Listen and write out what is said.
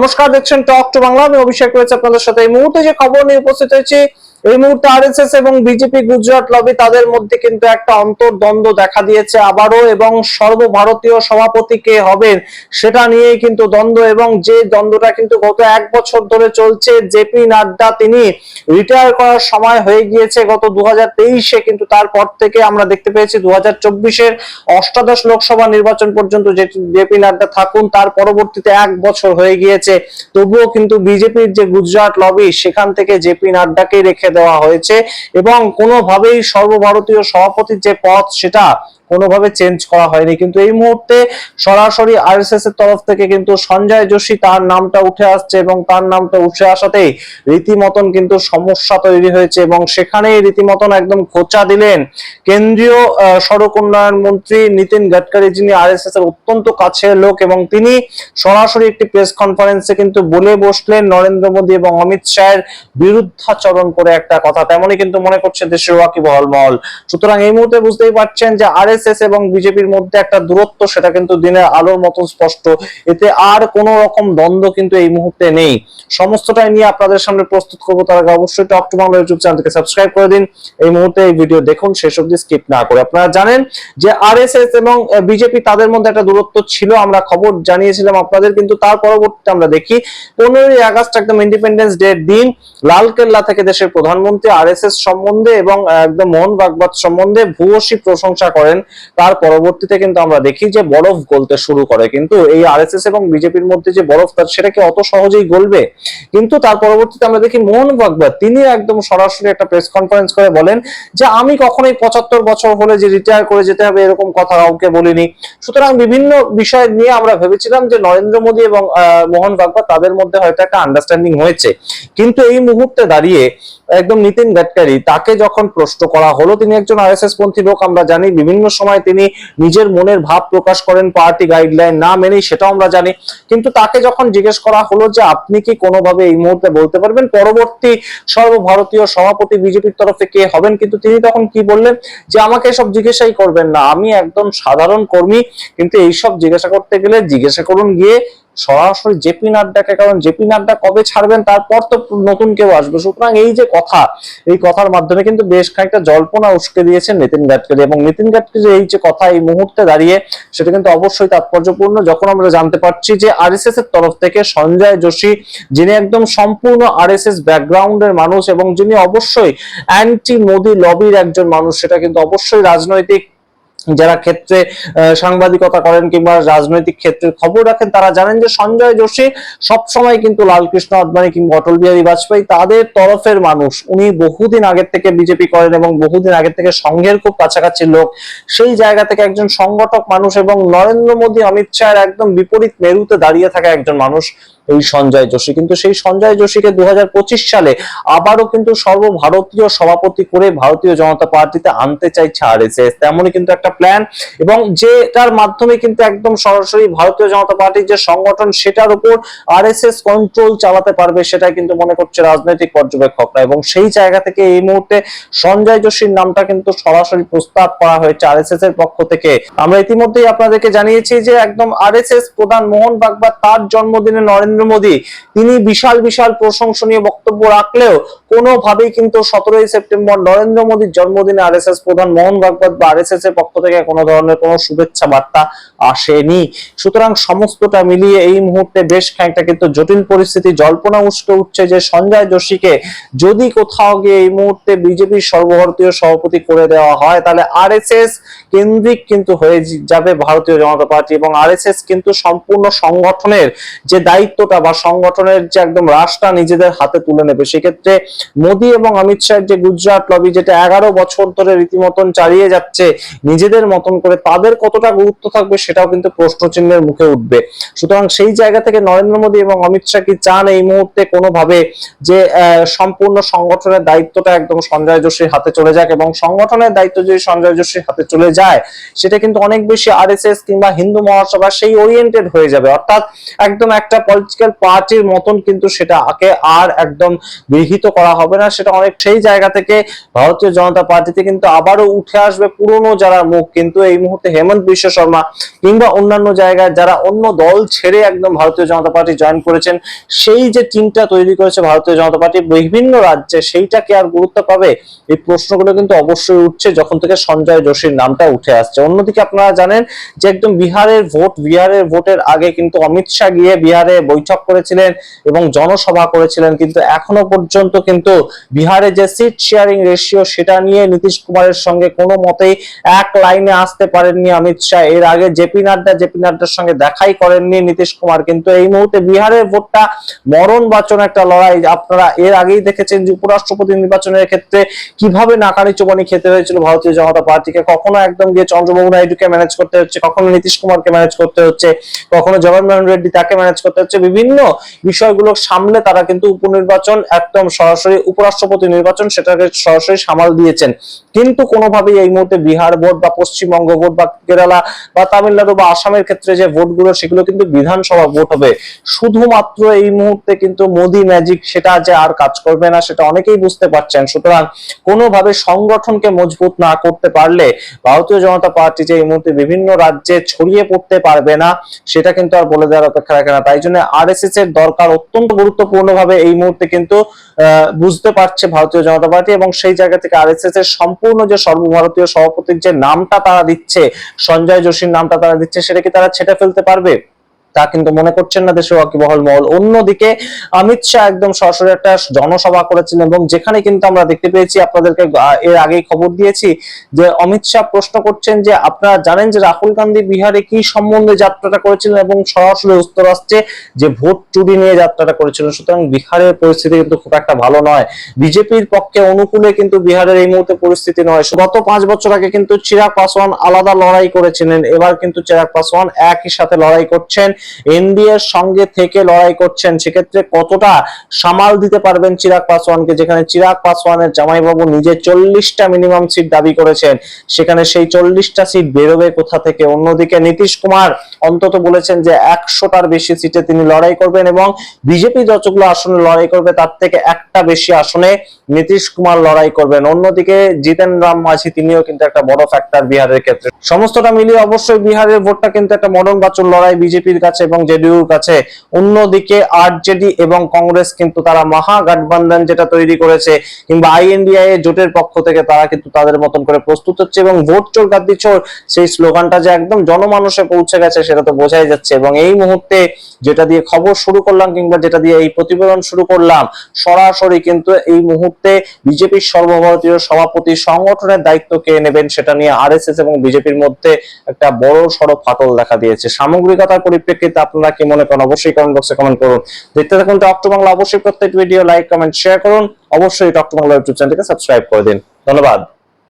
নমস্কার, দেখছেন টক টু বাংলা আমি অভিষেক রয়েছে আপনাদের সাথে। এই মুহূর্তে যে খবর নিয়ে উপস্থিত হয়েছি এই মুহূর্তে আরএসএস এবং বিজেপি গুজরাট লবি তাদের মধ্যে কিন্তু একটা অন্তর্দ্বন্দ্ব দেখা দিয়েছে আবারও এবং সর্বভারতীয় সভাপতি কে হবেন সেটা নিয়েই কিন্তু দ্বন্দ্ব এবং যে দ্বন্দ্বটা কিন্তু গত এক বছর ধরে চলছে জেপি নাড্ডা তিনি রিটায়ার করার সময় হয়ে গিয়েছে গত দু হাজার কিন্তু তারপর থেকে আমরা দেখতে পেয়েছি দু হাজার চব্বিশের অষ্টাদশ লোকসভা নির্বাচন পর্যন্ত যে জেপি নাড্ডা থাকুন তার পরবর্তীতে এক বছর হয়ে গিয়েছে। তবুও কিন্তু বিজেপির যে গুজরাট লবি সেখান থেকে জেপি নাড্ডাকে রেখে দেওয়া হয়েছে এবং কোনোভাবেই সর্বভারতীয় সভাপতির যে পদ সেটা কোনোভাবে চেঞ্জ করা হয়নি। কিন্তু এই মুহূর্তে সরাসরি আরএসএস এর তরফ থেকে কিন্তু সঞ্জয় যোশী তার নামটা উঠে আসছে এবং তার নামটা উঠে আসাতেই রীতিমতন কিন্তু সমস্যা তৈরি হয়েছে এবং সেখানেই রীতিমতন একদম খোঁচা দিলেন কেন্দ্রীয় সড়ক উন্নয়ন মন্ত্রী নীতিন গাডকারি, যিনি আরএসএস এর অত্যন্ত কাছের লোক এবং তিনি সরাসরি একটি প্রেস কনফারেন্সে কিন্তু বলে বসলেন নরেন্দ্র মোদী এবং অমিত শাহের বিরুদ্ধাচরণ করে একটা কথা। তেমনই কিন্তু মনে করছে দেশের ওয়াকিবহল মহল সুতরাং এই মুহূর্তে বুঝতেই পারছেন যে আরএসএস এবং বিজেপির মধ্যে একটা দূরত্ব, সেটা কিন্তু দিনের আলোর মতো স্পষ্ট। এতে আর কোনো রকম দ্বন্দ্ব কিন্তু এই মুহূর্তে নেই। সমস্তটাই নিয়ে আপনাদের সামনে প্রস্তুত করব, তার আগে অবশ্যই টক টু বাংলা ইউটিউব চ্যানেলকে সাবস্ক্রাইব করে দিন। এই মুহূর্তে এই ভিডিও দেখুন, শেষ অব্দি স্কিপ না করে। আপনারা জানেন যে আরএসএস এবং বিজেপি তাদের মধ্যে একটা দূরত্ব ছিল, আমরা খবর জানিয়েছিলাম আপনাদের, কিন্তু তার পরবর্তীতে আমরা দেখি, পনেরোই আগস্ট একদম ইন্ডিপেন্ডেন্স ডে দিন, লালকেল্লা থেকে দেশের প্রধানমন্ত্রী আরএসএস সম্বন্ধে এবং একদম মোহন ভাগবত সম্বন্ধে ভূয়সী প্রশংসা করেন। তার পরবর্তীতে কিন্তু আমরা দেখি যে বরফ গলতে শুরু করে। কিন্তু এই আরএসএস এবং বিজেপির মধ্যে যে বরফ, তার সেটা কি অত সহজেই গলবে। কিন্তু তার পরবর্তীতে আমরা দেখি মোহন ভাগবত, তিনি একদম সরাসরি একটা প্রেস কনফারেন্স করে বলেন যে, আমি কখনোই পঁচাত্তর বছর হলে যে রিটায়ার করে যেতে হবে, এরকম কথা কাউকে বলিনি। সুতরাং বিভিন্ন বিষয় নিয়ে আমরা ভেবেছিলাম যে, নরেন্দ্র মোদী এবং মোহন ভাগবত তাদের মধ্যে হয়তো একটা আন্ডারস্ট্যান্ডিং হয়েছে। কিন্তু এই মুহূর্তে দাঁড়িয়ে একদম নীতিন গাডকারি, তাকে যখন প্রশ্ন করা হলো, তিনি একজন আরএসএস পন্থী লোক, আমরা জানি বিভিন্ন সময় তিনি নিজের মনের ভাব প্রকাশ করেন পার্টি গাইডলাইন না মেনেই, সেটাও আমরা জানি। কিন্তু তাকে যখন জিজ্ঞেস করা হলো যে, আপনি কি কোনোভাবে এই মুহূর্তে বলতে পারবেন? পরবর্তী সর্বভারতীয় সভাপতি বিজেপির তরফে কে হবেন? কিন্তু তিনি তখন কি বললেন? যে, আমাকে এসব জিজ্ঞাসাই করবেন না। আমি একদম সাধারণ কর্মী। কিন্তু এইসব জিজ্ঞাসা করতে গেলে জিজ্ঞাসা করুন গিয়ে সরাসরি জেপি নাড্ডাকে, কারণ জেপি নাড্ডা কবে ছাড়বেন তারপর তো নতুন কেউ আসবে। সুতরাং এই যে কথা, এই কথার মাধ্যমে কিন্তু বেশ খানিকটা জল্পনা উস্কে দিয়েছেন নিতিন গাডকারি এবং নিতিন গাডকারি এই যে কথা এই মুহূর্তে দাঁড়িয়ে, সেটা কিন্তু অবশ্যই তাৎপর্যপূর্ণ। যখন আমরা জানতে পারছি যে আরএসএস এর তরফ থেকে সঞ্জয় যোশী, যিনি একদম সম্পূর্ণ আর এস আরএসএস ব্যাকগ্রাউন্ডের মানুষ এবং যিনি অবশ্যই অ্যান্টি মোদি লবির একজন মানুষ, সেটা কিন্তু অবশ্যই রাজনৈতিক যারা ক্ষেত্রে সাংবাদিকতা করেন কিংবা রাজনৈতিক ক্ষেত্রে খবর রাখেন, তারা জানেন যে সঞ্জয় যোশী সবসময় কিন্তু লালকৃষ্ণ আদবানি কিংবা অটল বিহারী বাজপেয়ী তাদের তরফের মানুষ। উনি বহুদিন আগের থেকে বিজেপি করেন এবং বহুদিন আগের থেকে সংঘের খুব কাছাকাছি লোক। সেই জায়গা থেকে একজন সংগঠক মানুষ এবং নরেন্দ্র মোদী, অমিত শাহের একদম বিপরীত মেরুতে দাঁড়িয়ে থাকা একজন মানুষ। এই সঞ্জয় যোশী। কিন্তু সেই সঞ্জয় যোশীকে দু হাজার পঁচিশ সালে আবারও কিন্তু সর্বভারতীয় সভাপতি করে ভারতীয় জনতা পার্টিতে আনতে চাইছে আরএসএস। তেমনই কিন্তু একটা প্ল্যান এবং যেটার মাধ্যমে কিন্তু একদম সরাসরি ভারতীয় জনতা পার্টির যে সংগঠন, সেটার উপর আরএসএস কন্ট্রোল চালাতে পারবে সেটা কিন্তু মনে করছে রাজনৈতিক পর্যবেক্ষকরা। এবং সেই জায়গা থেকে এই মুহূর্তে সঞ্জয় যোশীর নামটা কিন্তু সরাসরি প্রস্তাব করা হয়েছে আর এস এস এর পক্ষ থেকে। আমরা ইতিমধ্যেই আপনাদেরকে জানিয়েছি যে একদম আর এস এস প্রধান মোহন বাগবা তার জন্মদিনে নরেন্দ্র মোদী, তিনি বিশাল বিশাল প্রশংসনীয় বক্তব্য রাখলেও কোনোভাবেই কিন্তু সতেরোই সেপ্টেম্বর নরেন্দ্র মোদীর জন্মদিনে আরএসএস প্রধান মোহন ভাগবত বা আরএসএস এর পক্ষ থেকে কোনো ধরনের কোনো শুভেচ্ছা বার্তা আসেনি। সুতরাং সমস্তটা মিলিয়ে এই মুহূর্তে বেশ খানিকটা কিন্তু জটিল পরিস্থিতি, জল্পনা উস্কে উঠছে যে সঞ্জয় যোশীকে যদি কোথাও গিয়ে এই মুহূর্তে বিজেপির সর্বভারতীয় সভাপতি করে দেওয়া হয়, তাহলে আরএসএস কেন্দ্রিক কিন্তু হয়ে যাবে ভারতীয় জনতা পার্টি এবং আরএসএস কিন্তু সম্পূর্ণ সংগঠনের যে দায়িত্বটা বা সংগঠনের যে একদম রাশটা নিজেদের হাতে তুলে নেবে, সেক্ষেত্রে মোদী এবং অমিত শাহের যে গুজরাট লবি যেটা এগারো বছর ধরে রীতিমতন চালিয়ে যাচ্ছে, নিজেদের মতন করে তাদের কতটা গুরুত্ব থাকবে সেটাও কিন্তু প্রশ্ন চিহ্নের মুখে উঠবে। সুতরাং সেই জায়গা থেকে নরেন্দ্র মোদী এবং অমিত শাহ কি চান এই মুহূর্তে কোনোভাবে যে সম্পূর্ণ সংগঠনের দায়িত্বটা একদম সঞ্জয় যোশীর হাতে চলে যাক এবং সংগঠনের দায়িত্ব যদি সঞ্জয় যোশীর হাতে চলে যায়, সেটা কিন্তু অনেক বেশি আরএসএস কিংবা হিন্দু মহাসভা সেই ওরিয়েন্টেড হয়ে যাবে। অর্থাৎ একদম একটা পলিটিক্যাল পার্টির মতন কিন্তু সেটা আগে আর একদম গৃহীত করা হবে না। সেটা অনেক সেই জায়গা থেকে ভারতীয় জনতা পার্টিতে কিন্তু আবারও উঠে আসবে পুরনো যারা মুখ। কিন্তু এই মুহূর্তে হেমন্ত বিশ্ব শর্মা কিংবা অন্যান্য জায়গায় যারা অন্য দল ছেড়ে একদম ভারতীয় জনতা পার্টি জয়েন করেছেন, সেই যে টিমটা তৈরি করেছে ভারতীয় জনতা পার্টি বিভিন্ন রাজ্যে সেইটা কি আর গুরুত্ব পাবে? এই প্রশ্নগুলো কিন্তু অবশ্যই উঠছে যখন থেকে সঞ্জয় যোশীর নামটা উঠে আসছে। অন্যদিকে আপনারা জানেন যে একদম বিহারের ভোট, বিহারের ভোটের আগে কিন্তু অমিত শাহ গিয়ে বিহারে বৈঠক করেছিলেন এবং জনসভা করেছিলেন, কিন্তু এখনও পর্যন্ত কিন্তু বিহারে যে সিট শেয়ারিং রেশিও সেটা নিয়ে নীতিশ কুমারের সঙ্গে কোনো মতেই এক লাইনে আসতে পারেননি অমিত শাহ। এর আগে জেপি নাড্ডা, জেপি নাড্ডার সঙ্গে দেখাই করেননি নীতিশ কুমার, কিন্তু এই মুহূর্তে বিহারের ভোটটা মরণ বাচন একটা লড়াই। আপনারা এর আগেই দেখেছেন যে উপরাষ্ট্রপতি নির্বাচনের ক্ষেত্রে কীভাবে নাকানি চোবানি খেতে হয়েছিল ভারতীয় জনতা পার্টিকে। কখনো একদম গিয়ে চন্দ্রবাবু নাইডুকে ম্যানেজ করতে হচ্ছে, কখনো নীতিশ কুমারকে ম্যানেজ করতে হচ্ছে, কখনো জগন্মোহন রেড্ডি তাকে ম্যানেজ করতে হচ্ছে। বিভিন্ন বিষয়গুলো সামলে তারা কিন্তু উপনির্বাচন একদম সরাসরি উপরাষ্ট্রপতি নির্বাচন সেটাকে সরাসরি সামাল দিয়েছেন। কিন্তু কোনোভাবেই এই মুহূর্তে বিহার ভোট বা পশ্চিমবঙ্গ ভোট বা কেরালা বা তামিলনাড়ু বা আসামের ক্ষেত্রে যে ভোটগুলো, সেগুলো কিন্তু বিধানসভা ভোট হবে। শুধুমাত্র এই মুহূর্তে কিন্তু মোদি ম্যাজিক সেটা যে আর কাজ করবে না, সেটা অনেকেই বুঝতে পারছেন। সুতরাং কোনোভাবে সংগঠনকে মজবুত না করতে পারলে ভারতীয় জনতা পার্টি যে এই মুহূর্তে বিভিন্ন রাজ্যে ছড়িয়ে পড়তে পারবে না, সেটা কিন্তু আর বলে দেওয়ার অপেক্ষা রাখে না। তাই জন্য আরএসএস এর দরকার অত্যন্ত গুরুত্বপূর্ণ ভাবে এই মুহূর্তে কিন্তু বুঝতে পারছে ভারতীয় জনতা পার্টি এবং সেই জায়গা থেকে আরএসএস এর সম্পূর্ণ যে সর্বভারতীয় সভাপতির যে নামটা তারা দিচ্ছে, সঞ্জয় যোশীর নামটা তারা দিচ্ছে, সেটা কি তারা ছেটে ফেলতে পারবে? তা কিন্তু মনে করছেন না দেশের ওয়াকিবহল মহল। অন্যদিকে অমিত শাহ একদম সরাসরি একটা জনসভা করেছিলেন এবং যেখানে কিন্তু আমরা দেখতে পেয়েছি, আপনাদেরকে এর আগেই খবর দিয়েছি যে অমিত শাহ প্রশ্ন করছেন যে আপনারা জানেন যে রাহুল গান্ধী বিহারে কি সম্বন্ধে যাত্রাটা করেছিলেন এবং সরাসরি আসছে যে ভোট চুরি নিয়ে যাত্রাটা করেছিলেন। সুতরাং বিহারের পরিস্থিতি কিন্তু খুব একটা ভালো নয়। বিজেপির পক্ষে অনুকূলে কিন্তু বিহারের এই মুহূর্তে পরিস্থিতি নয়। গত পাঁচ বছর আগে কিন্তু চিরাগ পাসওয়ান আলাদা লড়াই করেছিলেন। এবার কিন্তু চিরাগ পাসওয়ান একই সাথে লড়াই করছেন। এনডিএ এর সঙ্গে থেকে লড়াই করছেন, সেক্ষেত্রে কতটা সামাল দিতে পারবেন চিরাগ পাসওয়ানকে? যেখানে চিরাগ পাসওয়ানের জামাইবাবু নিজে চল্লিশটা মিনিমাম সিট দাবি করেছেন, সেখানে সেই চল্লিশটা সিট বেরোবে কোথা থেকে? অন্যদিকে নীতিশ কুমার অন্তত বলেছেন যে একশোটার বেশি সিটে তিনি লড়াই করবেন এবং বিজেপি যতগুলো আসনে লড়াই করবে, তার থেকে একটা বেশি আসনে নীতিশ কুমার লড়াই করবেন। অন্যদিকে জিতেন রাম মাঝি, তিনিও কিন্তু একটা বড় ফ্যাক্টর বিহারের ক্ষেত্রে। সমস্তটা মিলিয়ে অবশ্যই বিহারের ভোটটা কিন্তু একটা মরণ বাচন লড়াই বিজেপির কাছে এবং জেডিইউর কাছে। অন্যদিকে আরজেডি এবং কংগ্রেস কিন্তু তারা মহাগঠবন্ধন যেটা তৈরি করেছে কিংবা আইএনডিআই জোটের পক্ষ থেকে তারা কিন্তু তাদের মতন করে প্রস্তুত হচ্ছে এবং ভোট চোর গাদ্দি চোর সেই স্লোগানটা যে একদম জনমানুষে পৌঁছে গেছে সেটা তো বোঝাই যাচ্ছে। এবং এই মুহূর্তে যেটা দিয়ে খবর শুরু করলাম কিংবা যেটা দিয়ে এই প্রতিবেদন শুরু করলাম, সরাসরি কিন্তু এই মুহূর্তে বিজেপির সর্বভারতীয় সভাপতি সংগঠনের দায়িত্ব কে নেবেন সেটা নিয়ে আরএসএস এবং বিজেপির মধ্যে একটা বড় সড়ো ফাটল দেখা দিয়েছে। সামগ্রিকতার পরিপ্রেক্ষিতে আপনারা কি মনে করেন, অবশ্যই কমেন্ট বক্সে কমেন্ট করুন। দেখতে থাকুন টক টু বাংলা, অবশ্যই প্রত্যেক ভিডিও লাইক কমেন্ট শেয়ার করুন। অবশ্যই টক টু বাংলা ইউটিউব চ্যানেলকে সাবস্ক্রাইব করে দিন। ধন্যবাদ।